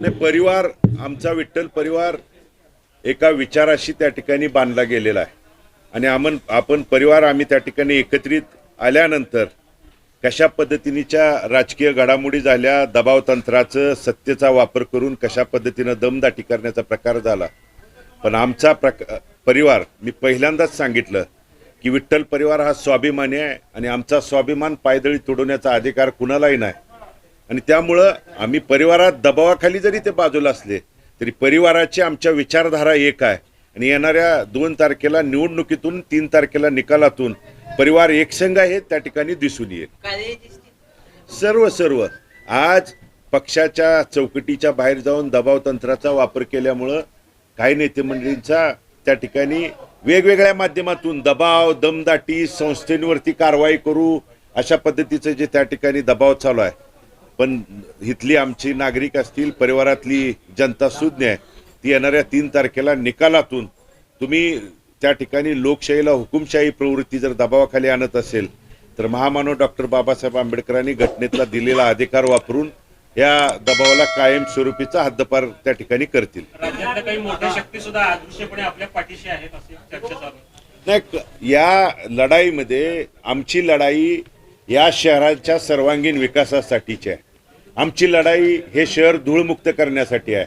नाही. परिवार आमचा विठ्ठल परिवार एका विचाराशी त्या ठिकाणी बांधला गेलेला आहे. आणि आमन आपण परिवार आम्ही त्या ठिकाणी एकत्रित आल्यानंतर कशा पद्धतीनेच्या राजकीय घडामोडी झाल्या दबाव तंत्राचं सत्तेचा वापर करून कशा पद्धतीनं दमदाटी करण्याचा प्रकार झाला. पण आमचा प्रक परिवार मी पहिल्यांदाच सांगितलं की विठ्ठल परिवार हा स्वाभिमानी आहे आणि आमचा स्वाभिमान पायदळी तोडवण्याचा अधिकार कुणालाही नाही. आणि त्यामुळं आम्ही परिवारात दबावाखाली जरी ते बाजूला असले तरी परिवाराची आमच्या विचारधारा एक आहे. आणि येणाऱ्या दोन तारखेला निवडणुकीतून तीन तारखेला निकालातून परिवार एकसंघ आहे त्या ठिकाणी दिसून येईल. सर्व सर्व. आज पक्षाच्या चौकटीच्या बाहेर जाऊन दबाव तंत्राचा वापर केल्यामुळं काही नेते मंडळींचा त्या ठिकाणी वेगवेगळ्या माध्यमातून दबाव दमदाटी संस्थेवरती कारवाई करू अशा पद्धतीचं जे त्या ठिकाणी दबाव चालू आहे. पण इथली आमची नागरिक असतील परिवारातली जनता सुज्ञ आहे ती येणाऱ्या तीन तारखेला निकालातून तुम्ही त्या ठिकाणी लोकशाहीला हुकुमशाही प्रवृत्ती जर दबावाखाली आणत असेल तर महामानव डॉक्टर बाबासाहेब आंबेडकरांनी घटनेतला दिलेला अधिकार वापरून या दबावाला कायमस्वरूपीचा हद्दपार त्या ठिकाणी करतील. नाही या लढाईमध्ये आमची लढाई या शहराच्या सर्वांगीण विकासासाठीची. आहे आमची लढाई हे शहर धूळमुक्त करण्यासाठी आहे.